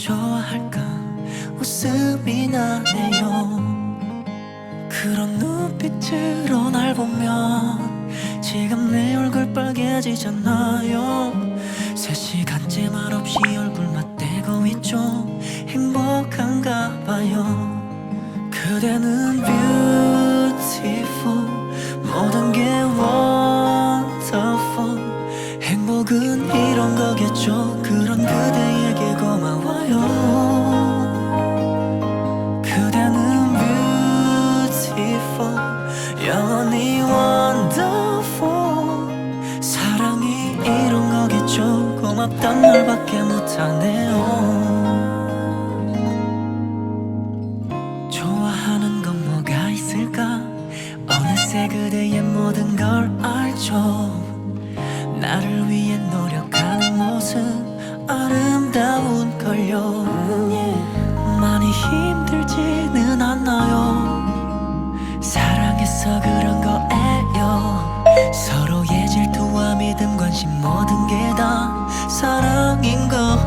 좋아할까? 웃음이 나네요. 그런 눈빛으로 날 보면 지금 내 얼굴 빨개지잖아요. 세 시간째 말없이 얼굴 맞대고 있죠. 행복한가 봐요. 그대는 뷰 고맙단 말밖에 못하네요. 좋아하는 건 뭐가 있을까? 어느새 그대의 모든 걸 알죠. 나를 위해 노력하는 모습 아름다운 걸요. 많이 힘들지는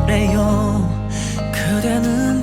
거래요. 그대는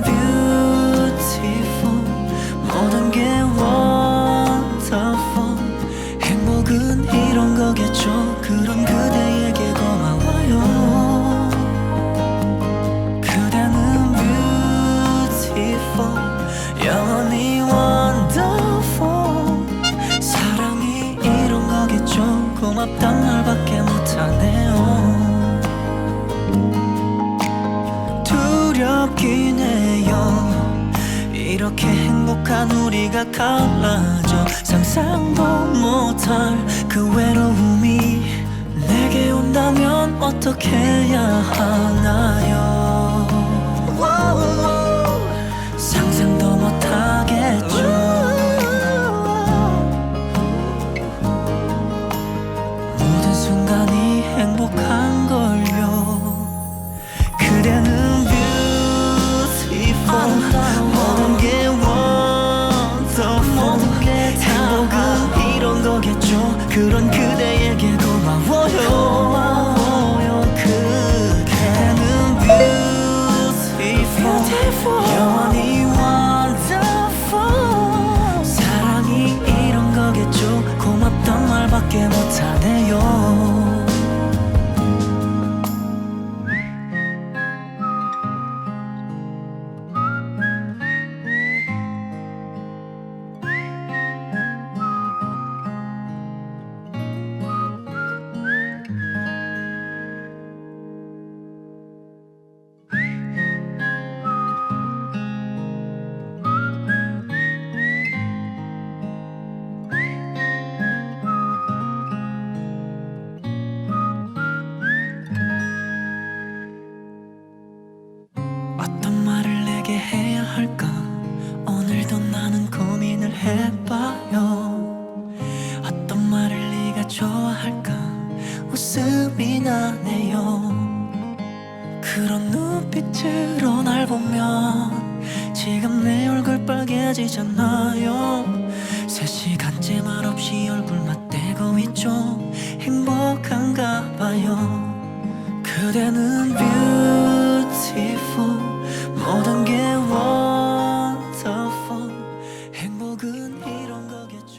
이렇게 행복한 우리가 갈라져 상상도 못할 그 외로움이 내게 온다면 어떻게 해야 하나요 그대 해봐요. 어떤 말을 네가 좋아할까? 웃음이 나네요. 그런 눈빛으로 날 보면 지금 내 얼굴 빨개지잖아요. 세 시간째 말없이 얼굴 맞대고 있죠. 행복한가 봐요. 그대는